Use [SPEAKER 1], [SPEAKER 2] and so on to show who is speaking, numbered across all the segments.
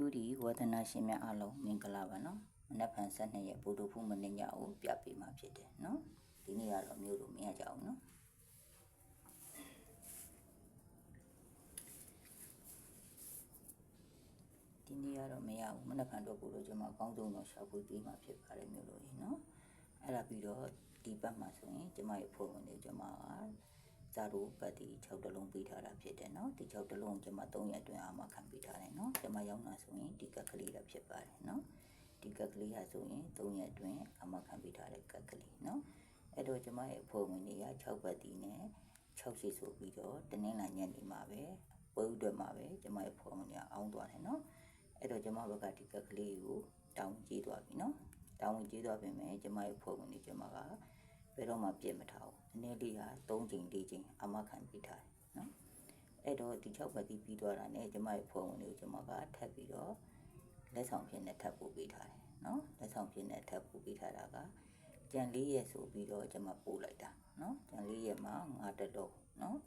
[SPEAKER 1] တူဒီဝဒနာရှင်များအားလုံးမင်္ဂလာပါနော်မနက်ဖြန်12ရက်ဗုဒ္ဓဖူးမနေ့ညကိုပြပေးမှာဖြစ်တယ်နော်ဒီနေ့ကတော့မျိုးလို့မရကြအောင်နော်ဒီနေ့ကတော့မရဘူးမနက်ဖြန်တော့ကိုတော့ကျွန်မအကောင်းဆုံးတော့ရှာဖွေပေးမှာဖြစ်ပါတယ်မျိုးလို့ရေနော်အဲ့ဒါပြီးတော့ဒီဘက်မှာဆိုရင်ကျွန်မရဲ့ဖွဲ့ဝင်တွေကျွန်မက စာရိုးပတ်ဒီ6တလုံးပေးထားတာဖြစ်တယ်နော်ဒီ6တလုံးကျွန်မ3ရက်အတွင်းအာမခံပေးထားတယ်နော်ကျွန်မရောက်လာဆိုရင်ဒီကက်ကလေးလည်းဖြစ်ပါတယ်နော်ဒီကက်ကလေးဟာဆိုရင်3ရက်အတွင်းအာမခံပေးထားတဲ့ကက်ကလေးနော်အဲ့တော့ကျွန်မရဲ့အဖွဲ့ဝင်တွေက6ပတ်ဒီနဲ့6ရှိဆိုပြီးတော့တနင်္လာညနေမှာပဲပွဲဥတွေမှာပဲကျွန်မရဲ့အဖွဲ့ဝင်တွေကအောင်းသွားတယ်နော်အဲ့တော့ကျွန်မဘက်ကဒီကက်ကလေးကိုတောင်းကြည့်သွားပြီနော်တောင်းဝင်ကြည့်သွားပြင်မယ်ကျွန်မရဲ့အဖွဲ့ဝင်တွေကျွန်မကဘယ်တော့မှပြစ်မထားဘူး အနေလေးဟာ3ချိန်4ချိန်အမခံပြီးထားတယ်နော်အဲ့တော့ဒီ6ပတ်တီးပြီးသွားတာနဲ့ကျမရဲ့ဖွဲ့ဝင်တွေကိုကျမကထပ်ပြီးတော့လက်ဆောင်ဖြစ်နဲ့ထပ်ပို့ပေးထားတယ်နော်လက်ဆောင်ဖြစ်နဲ့ထပ်ပို့ပေးထားတာကကြံလေးရက်ဆိုပြီးတော့ကျမပို့လိုက်တာနော်ကြံလေးရက်မှာငါတက်တော့နော်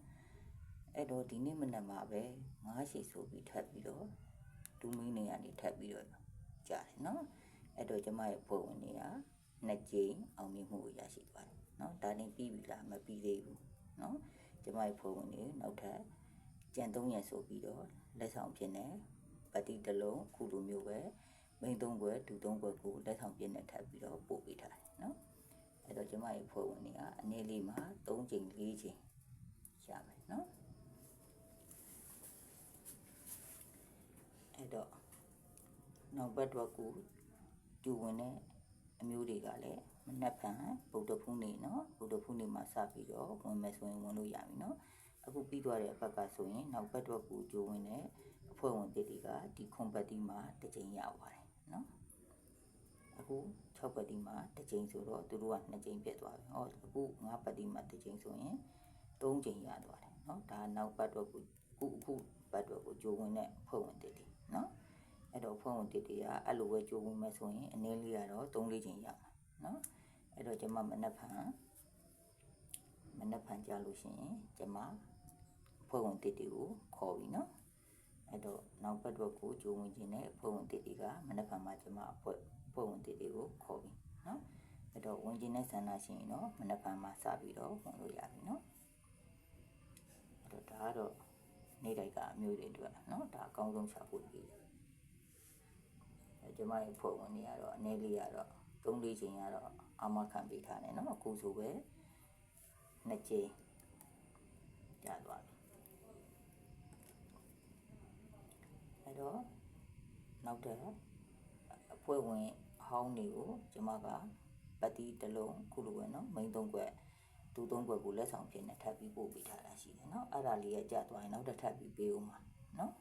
[SPEAKER 1] အဲ့တော့ဒီနေ့မနက်မှာပဲငါးရှိဆိုပြီးထပ်ပြီးတော့ဒူမင်းနေရနေထပ်ပြီးတော့ကြားတယ်နော်အဲ့တော့ကျမရဲ့ဖွဲ့ဝင်တွေကနှစ်ကြိမ်အောင်မြင်မှုကိုရရှိသွားတယ် နော်ဒါနေပြီးပြီလားမပြီးသေးဘူးနော်ကျမရဲ့ဖွဲ့ဝင်တွေနောက်ထပ်ကြံ3ရက်ဆိုပြီးတော့လက်ဆောင်ဖြစ်နေပတိတလုံးခုလိုမျိုးပဲမိန်သုံးခွဲဒူသုံးခွဲကိုလက်ဆောင်ပြည့်နဲ့ထပ်ပြီးတော့ပို့ပေးထားတယ်နော်အဲ့တော့ကျမရဲ့ဖွဲ့ဝင်တွေကအနေလေးမှာ3ချိန်4ချိန်ရမယ်နော်အဲ့တော့နောက်ဘက်တော့ကိုကျူဝင်တဲ့အမျိုးတွေကလည်း မနက်ဖြန်ဗုဒ္ဓဖူးနေ့နော်ဗုဒ္ဓဖူးနေ့မှာစပြီးတော့ဝင်မယ်ဆိုရင်ဝင်လို့ရပြီနော်အခုပြီးသွားတဲ့ဘက်ကဆိုရင်နောက်ဘက်တော့ကိုကျိုးဝင်တဲ့အဖွဲ့ဝင်တစ်တွေကဒီခွန်ပတ်တီမှာတစ်ချိန်ရပါတယ်နော်အခု6ပတ်တီမှာတစ်ချိန်ဆိုတော့သူတို့က2ချိန်ပြတ်သွားပြီဟောအခု9ပတ်တီမှာတစ်ချိန်ဆိုရင်3ချိန်ရသွားတယ်နော်ဒါနောက်ဘက်တော့ကိုအခုအခုဘက်တော့ကိုကျိုးဝင်တဲ့အဖွဲ့ဝင်တစ်တွေနော်အဲ့တော့ဖွဲ့ဝင်တစ်တွေကအဲ့လိုပဲကြိုးဝင်မယ်ဆိုရင်အနေလေးကတော့3-4ချိန်ရမှာ နော်အဲ့တော့ကျွန်မမနက်ဖြန်မနက်ဖြန်ကြာလို့ရှိရင်ကျွန်မဖွဲ့ဝင်တစ်တွေကိုခေါ်ပြီနော်အဲ့တော့နောက်ဘက်တော့ကိုကြိုးဝင်ခြင်းနဲ့ဖွဲ့ဝင်တစ်တွေကမနက်ဖြန်မှာကျွန်မအဖွဲ့ဖွဲ့ဝင်တစ်တွေကိုခေါ်ပြီနော်အဲ့တော့ဝင်ခြင်းနဲ့ဆန္ဒရှိရင်တော့မနက်ဖြန်မှာစပြီးတော့ဝင်လို့ရပြီနော်အဲ့တော့ဒါကတော့နေ့တိုင်းကအမျိုးတွေအတွက်နော်ဒါအကောင်းဆုံးရှာဖို့ပြီးတယ်အဲကျမရဲ့ဖွဲ့ဝင်တွေကတော့အနေလေးကတော့ ၃၄ချိန်ကတော့အမခံပေးထားတယ်နော်အခုဆိုပဲနှစ်ချိန်ကြာသွားပြီအဲတော့နောက်တဲ့အဖွဲ့ဝင်ဟောင်းတွေကိုကျမကပတိတလုံးခုလိုပဲနော်မိန်သုံးခွက်သူသုံးခွက်ကိုလက်ဆောင်ဖြစ်နေထပ်ပြီးပို့ပေးထားတာရှိတယ်နော်အဲ့ဒါလေးရကြသွားရင်နောက်တစ်ထပ်ပြီးပေးဦးမှာနော်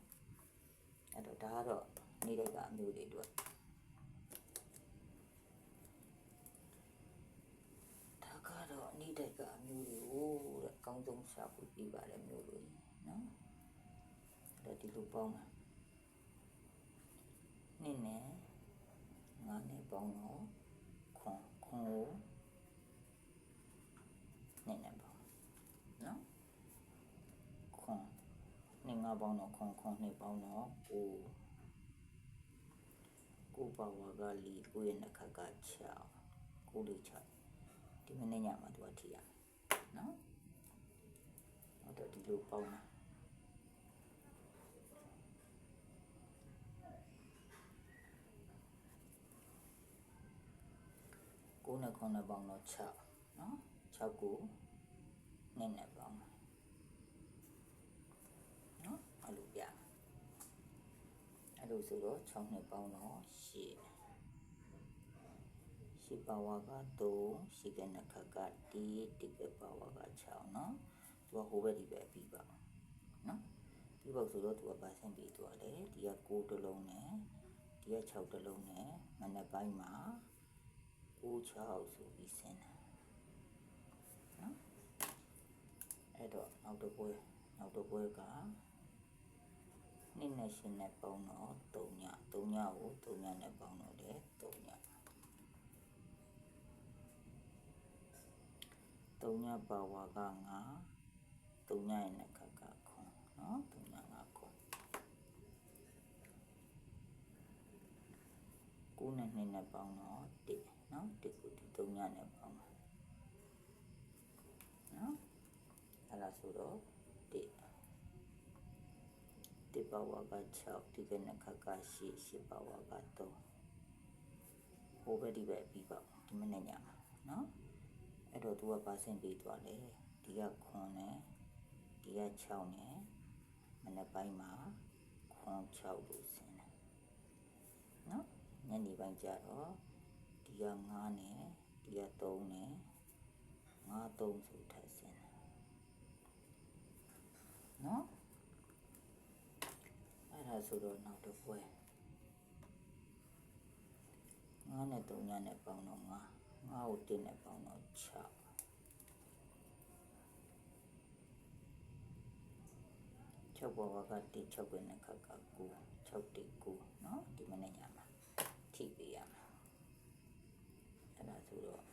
[SPEAKER 1] အဲ့တော့ဒါကတော့နေ့တိုင်းကအမျိုးတွေအတွက်ဒါက တော့နေ့တိုင်းကအမျိုးတွေကိုတဲ့အကောင်းဆုံးရှာဖွေပြီးပါတယ်မျိုးတွေနော်အဲ့တော့ဒီလိုပေါင်းတာနေ့နဲ့ငါးနဲ့ပေါင်းတော့ခွန်ခွန်ကိုနေ့နဲ့ပေါင်းနော်ခွန်နေ့ငါးပေါင်းတော့ခွန်ခွန်နေ့ပေါင်းတော့ကိုကိုပါဝါကလီကိုရဲ့နှခတ်က6ကိုလေး6 ဒီမနေ့ညမှာသူကထီရနော်ဟုတ်တော့ဒီလိုပေါင်းတာကိုနဲ့ခွန်နဲ့ပေါင်းတော့6နော်6ကိုနဲ့နဲ့ပေါင်းတာနော်အဲ့လိုပြအဲ့လိုဆိုတော့6နဲ့ပေါင်းတော့8 ရှိပါဝါက3ရှိကနခကတီတိကပါဝါက6နော်သူကဟိုဘက်ဒီဘက်ပြီးပါနော်ပြီးပါဆိုတော့သူကပါဆင်းပြီးသွားတယ်ဒီက9တလုံးနဲ့ဒီက6တလုံးနဲ့မနက်ပိုင်းမှာ9 6ဆိုပြီးဆင်းတယ်နော်အဲ့တော့နောက်တစ်ပွဲနောက်တစ်ပွဲကနှစ်နဲ့ရှင်နဲ့ပေါင်းတော့3ည3ညကို3ညနဲ့ပေါင်းတော့လေ3ည 3ညပါဝါက9 3ညရဲ့နှခကခွန်နော်3ည5ခွန်နှစ်နဲ့ပေါင်းတော့တစ်နော်တစ်ကိုဒီ3ညနဲ့ပေါင်းတာနော်အဲ့ဒါဆိုတော့တစ်တစ်ပါဝါက6ဒီကနေ့ခက်က8 8ပါဝါက3ဟိုဘက်ဒီဘက်ပြီးပါဒီမနေ့ညမှာနော် အဲ့တော့သူကပါစင်ပေးသွားတယ်ဒီက9နဲ့ဒီက6နဲ့မနေ့ပိုင်းမှာခွန်6လို့ဆင်းတယ်နော်ညနေပိုင်းကျတော့ဒီက9နဲ့ဒီက3နဲ့9 3ဆိုထပ်ဆင်းတယ်နော်အဲ့ဒါဆိုတော့နောက်တစ်ပွဲ9နဲ့3ညနဲ့ပေါင်းတော့9 9ကို1နဲ့ပေါင်းတော့6 6ဘောကတိ6ပဲနဲ့ခက်က9 6တိ9เนาะဒီမနေ့ညမှာထိပေးရမှာအဲ့ဒါဆိုတော့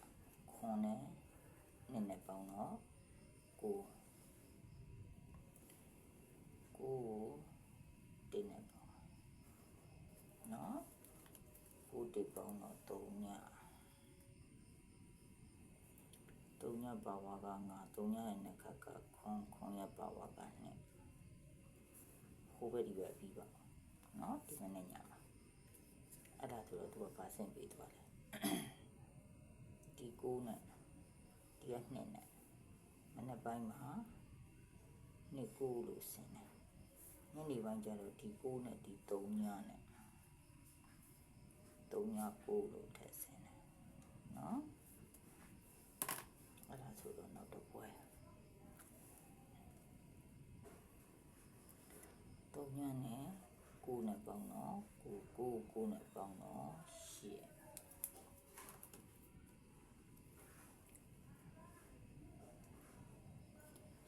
[SPEAKER 1] ခွန်နဲ့နှစ်နဲ့ပေါင်းတော့9 9ကိုတိနဲ့ပေါင်းเนาะ9တိပေါင်းတော့3ည 3ညပါဝါက9 3ညရဲ့နှစ်ခက်ကခွန်ခွန်ရဲ့ပါဝါက2ဟိုဘက်ဒီဘက်ပြီးပါเนาะဒီမနေ့ညမှာအဲ့ဒါဆိုတော့သူကပါဆင့်ပေးသွားတယ်ဒီ9နဲ့ဒီက2နဲ့မနေ့ပိုင်းမှာနှစ်9လို့ဆင်းတယ်ညနေပိုင်းကျတော့ဒီ9နဲ့ဒီ3ညနဲ့3ည9လို့ထည့်ဆင်းတယ်เนาะ သုံးညနဲ့ကိုနဲ့ပေါင်းတော့ကိုကိုကိုနဲ့ပေါင်းတော့ရှစ်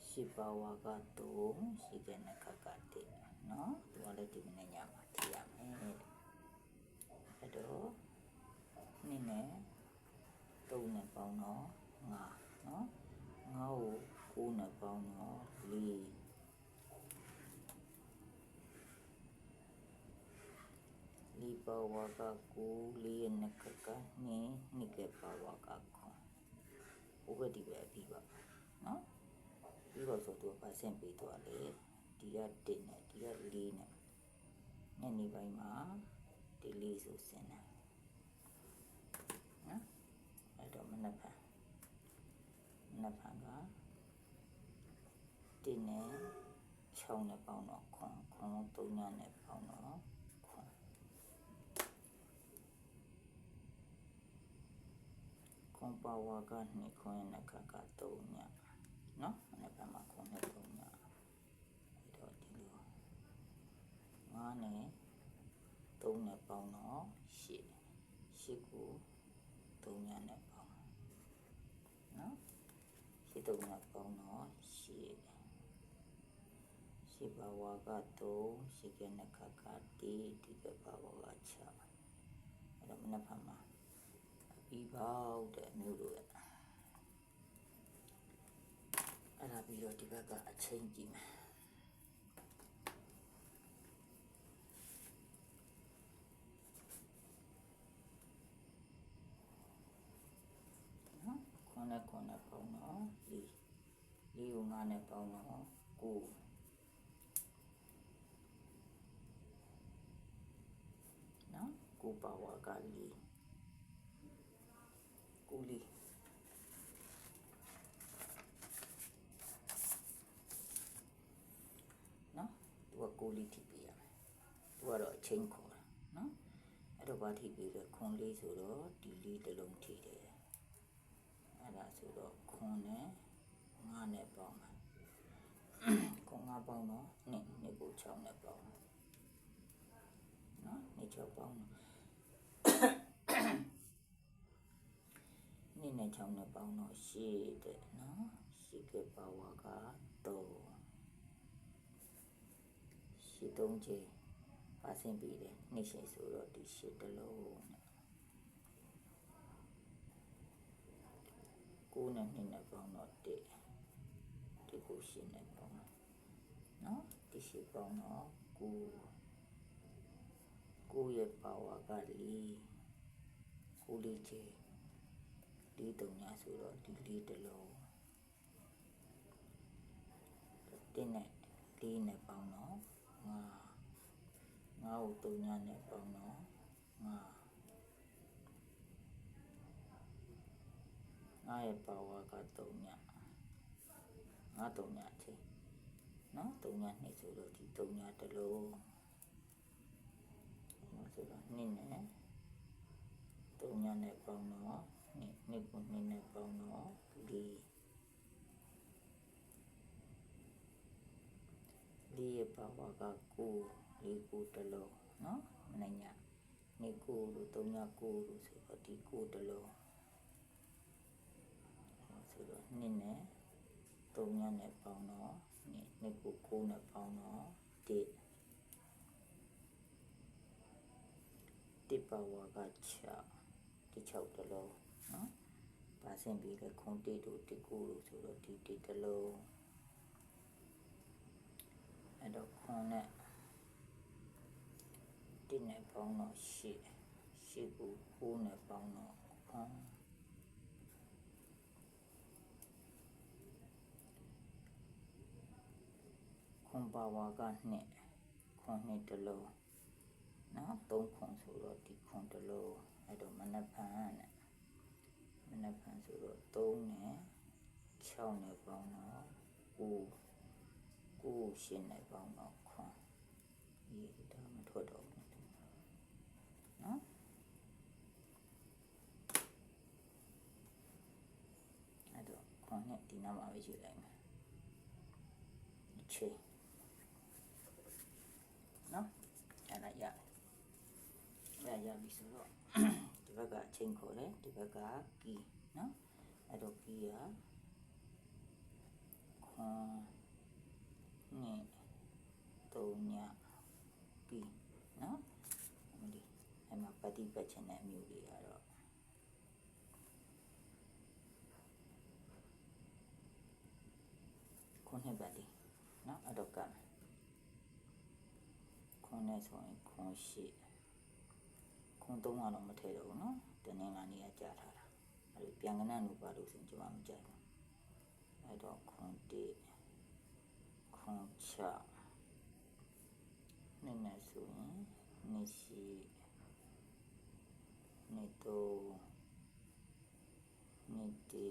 [SPEAKER 1] ရှစ်ပါဝါက3ရှစ်ကနဲ့ခက်ကတိနော်ဒီလိုလည်းဒီမနေ့ညမှာထည့်ရမယ်အဲ့တော့နင်းနဲ့3နဲ့ပေါင်းတော့5နော်9ကို9နဲ့ပေါင်းတော့4 ဒီဘဝကကိုလေးနကကနေနိကေဘဝကခွန်ဥပတိပဲဒီပါနော်ဒီတော့ဆိုသူကပါဆင့်ပေးသွားလေဒီက1နဲ့ဒီက4နဲ့ညနေပိုင်းမှာဒီလေးဆိုဆင်းတာနော်အဲ့တော့မနက်ဖြန်မနက်ဖြန်က1နဲ့6နဲ့ပေါင်းတော့ခွန်ခွန်3ညနဲ့ ပါဝါက2ခွန်နဲ့ခက3ညနော်မနေ့ကမှခုနှစ်သုံးညအဲ့တော့ဒီလိုငါးနဲ့သုံးနဲ့ပေါင်းတော့ရှစ်ရှစ်ကိုသုံးညနဲ့ပေါင်းနော်ရှစ်သုံးညပေါင်းတော့ရှစ်ရှစ်ပါဝါက3ရှစ်ကနခကတိဒီကပါဝါက6အဲ့တော့မနေ့ကမှ ပြီးပေါက်တဲ့မျိုးလိုရအဲ့ဒါပြီးတော့ဒီဘက်ကအချိန်ကြည့်မယ်နော်ခွန်းနဲ့ခွန်းနဲ့ပေါင်းတော့လေးလေးကိုငါးနဲ့ပေါင်းတော့ကိုနော်ကိုပါဝါကလေး ကိုလေးနော်သူကကိုလေးထိပေးရမယ်သူကတော့အချိန်ခေါ်တာနော်အဲ့တော့ဘာထိပေးလဲခွန်လေးဆိုတော့ဒီလေးတစ်လုံးထိတယ်အဲ့ဒါဆိုတော့ခွန်နဲ့ငါးနဲ့ပေါင်းမယ်ခွန်ငါးပေါင်းတော့နှစ်နှစ်ကို6နဲ့ပေါင်းမယ်နော်နှစ်6ပေါင်းတော့ နှစ်နဲ့6နဲ့ပေါင်းတော့ရှေ့တဲ့နော်ရှေ့ကပါဝါက3ရှစ်သုံးချိန်ပါဆင်ပြီးတယ်နေ့ရှိဆိုတော့ဒီရှစ်တလုံးနဲ့ကိုးနဲ့နှစ်နဲ့ပေါင်းတော့တစ်ဒီကိုရှစ်နဲ့ပေါင်းနော်ဒီရှစ်ပေါင်းတော့ကိုးကိုးရဲ့ပါဝါကလေးဖိုးလေးချေ လေးတုံညာဆိုတော့ဒီလေးတစ်လုံးတင်းနဲ့လေးနဲ့ပေါင်းတော့ငါငါ့ကိုတုံညာနဲ့ပေါင်းတော့ငါငါရဲ့ပါဝါကတုံညာငါတုံညာချင်းနော်တုံညာနှစ်ဆိုတော့ဒီတုံညာတစ်လုံးဆိုတော့နှစ်နဲ့တုံညာနဲ့ပေါင်းတော့ နှစ်နှစ်ကိုနှစ်နဲ့ပေါင်းတော့လေးလေးရဲ့ပါဝါကကိုလေးကိုတစ်လုံးနော်မနိုင်ညနှစ်ကိုလို့တုံညာကိုလို့ဆိုတော့ဒီကိုတစ်လုံးဆိုတော့နှစ်နဲ့တုံညာနဲ့ပေါင်းတော့နှစ်နှစ်ကိုကိုနဲ့ပေါင်းတော့တစ်တစ်ပါဝါက6ဒီ6တစ်လုံးနော် ပါစင်ပြီးလေခုံးတစ်တို့တစ်ကိုလို့ဆိုတော့ဒီတစ်တစ်လုံးအဲ့တော့ခွန်နဲ့တစ်နဲ့ပေါင်းတော့8 8ကိုကိုနဲ့ပေါင်းတော့ခွန်ခွန်ပါဝါက2ခွန်နှစ်တစ်လုံးနော်3ခွန်ဆိုတော့ဒီခွန်တစ်လုံးအဲ့တော့မနက်ဖြန်နဲ့မ နက်ဖြန်ဆိုတော့3နဲ့6နဲ့ပေါင်းတော့9 9ရှင်းနဲ့ပေါင်းတော့ခွန်ဒီဒါမထွက်တော့ဘူးနော်အဲ့တော့ခွန်နဲ့ဒီနားမှာပဲယူလိုက်မယ်ဒီချိန်နော်အဲ့ဒါရတယ်ရရပြီဆိုတော့ဒီ ဘက်ကအချိန်ခေါ်တယ်ဒီဘက်ကကီနော်အဲ့တော့ကီကခွန်နှစ်သုံးညကီနော်အမဒီအဲ့မှာပฏิပတ်ချင်တဲ့အမျိုးတွေကတော့ခွန်နှစ်ပတ်ဒီနော်အဲ့တော့ကမယ်ခွန်နဲ့ဆိုရင်ခွန်ရှိ ခွန်သုံးကတော့မထည့်တော့ဘူးနော်တနင်္လာနေ့ကကြားထားတာအဲ့ဒီပြန်ကနန်းလို့ပါလို့ဆိုရင်ကျွန်မမကြိုက်ဘူးအဲ့တော့ခွန်တိခွန်ချနည်းနည်းဆိုရင်နေရှိနေတော့နေတိ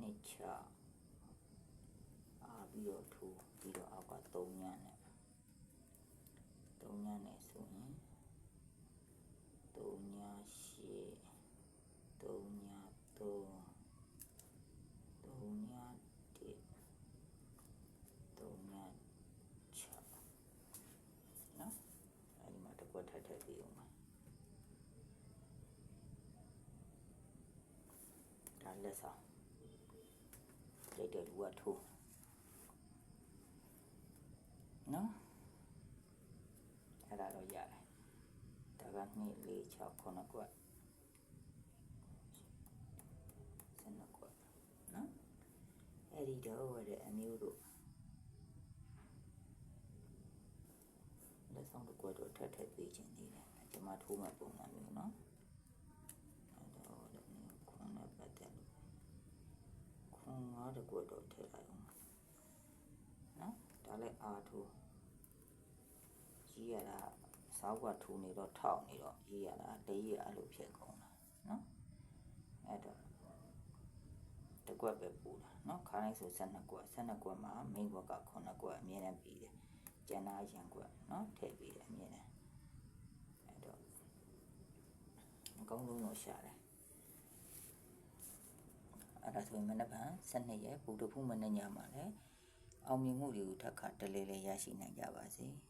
[SPEAKER 1] နေချအာပြီးတော့ထိုးပြီးတော့အောက်က3ညနဲ့3ညနဲ့ဆိုရင်3ညရှိ3ည3 3ည1 3ည6နော်အဲဒီမှာတစ်ခွက်ထပ်ထပ်ပြီးအောင်ပါဒါ လက်ဆောင်လက်တဲ့လူကထိုးနော်အဲ့ဒါတော့ရတယ်ဒါက2 4 6 9ကွက်စနကွက်နော်အဲ့ဒီတော့ဝတဲ့အမျိုးတို့လက်ဆောင်တစ်ကွက်တော့ထပ်ထပ်ပေးခြင်းသေးတယ်ကျွန်မထိုးမဲ့ပုံစံမျိုးနော်အဲ့တော့လည်းခွန်နဲ့ပတ်သက်လို့ခွန် ငါးတစ်ကွက်တော့ထည့်လိုက်အောင်နော်ဒါလည်းအာထိုးကြီးရတာစောက်ကထူနေတော့ထောက်နေတော့ရေးရတာလေးရအဲ့လိုဖြစ်ကုန်တာနော်အဲ့တော့တစ်ကွက်ပဲပူတာနော်ခါတိုင်းဆို12ကွက်12ကွက်မှာ main ကွက်က9ကွက်အမြဲတမ်းပြီးတယ်ကျန်တာရန်ကွက်နော်ထည့်ပြီးတယ်အမြဲတမ်းအဲ့တော့အကောင်းဆုံးတော့ရှာတယ် အဲ့ဒါဆိုရင်မနက်ဖြန်12ရက်ဗုဒ္ဓဖူးမနေ့ညမှာလည်းအောင်မြင်မှုတွေကိုထပ်ခါတလဲလဲရရှိနိုင်ကြပါစေ။